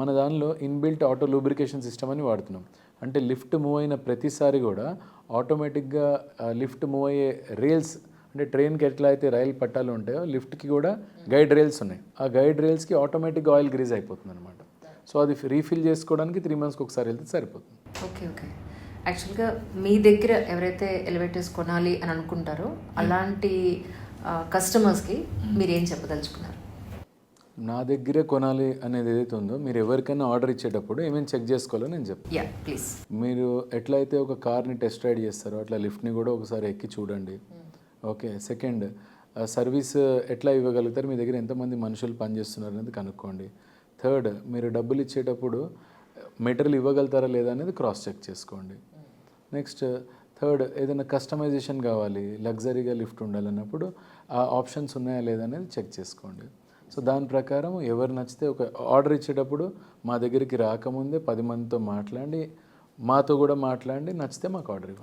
మన దానిలో inbuilt auto lubrication system అని వాడుతున్నాం. అంటే లిఫ్ట్ మూవ్ అయిన ప్రతిసారి కూడా ఆటోమేటిక్గా లిఫ్ట్ మూవ్ అయ్యే రైల్స్ అంటే ట్రైన్కి ఎట్లా అయితే రైలు పట్టాలు ఉంటాయో లిఫ్ట్కి కూడా గైడ్ రైల్స్ ఉన్నాయి. ఆ గైడ్ రైల్స్కి ఆటోమేటిక్గా ఆయిల్ గ్రీజ్ అయిపోతుంది అనమాట సో అది రీఫిల్ చేసుకోవడానికి త్రీ మంత్స్కి ఒకసారి వెళ్తే సరిపోతుంది. Okay okay. యాక్చువల్గా మీ దగ్గర ఎవరైతే ఎలివేటర్స్ కొనాలి అని అనుకుంటారో అలాంటి కస్టమర్స్కి మీరు ఏం చెప్పదలుచుకున్నారు? నా దగ్గరే కొనాలి అనేది ఏదైతే ఉందో మీరు ఎవరికైనా ఆర్డర్ ఇచ్చేటప్పుడు ఏమేమి చెక్ చేసుకోవాలో నేను చెప్తాను ప్లీజ్ మీరు ఎట్లయితే ఒక కార్ని టెస్ట్ రైడ్ చేస్తారో అట్లా లిఫ్ట్ని కూడా ఒకసారి ఎక్కి చూడండి. ఓకే సెకండ్ సర్వీస్ ఎట్లా ఇవ్వగలుగుతారు? మీ దగ్గర ఎంతమంది మనుషులు పనిచేస్తున్నారు అనేది కనుక్కోండి. థర్డ్ మీరు డబ్బులు ఇచ్చేటప్పుడు మెటీరియల్ ఇవ్వగలుగుతారా లేదా అనేది క్రాస్ చెక్ చేసుకోండి. నెక్స్ట్ థర్డ్ ఏదైనా కస్టమైజేషన్ కావాలి లగ్జరీగా లిఫ్ట్ ఉండాలన్నప్పుడు ఆ ఆప్షన్స్ ఉన్నాయా లేదా అనేది చెక్ చేసుకోండి. సో దాని ప్రకారం ఎవరు నచ్చితే ఒక ఆర్డర్ ఇచ్చేటప్పుడు మా దగ్గరికి రాకముందే పది మందితో మాట్లాడి మాతో కూడా మాట్లాడి నచ్చితే మాకు ఆర్డర్ ఇవ్వండి.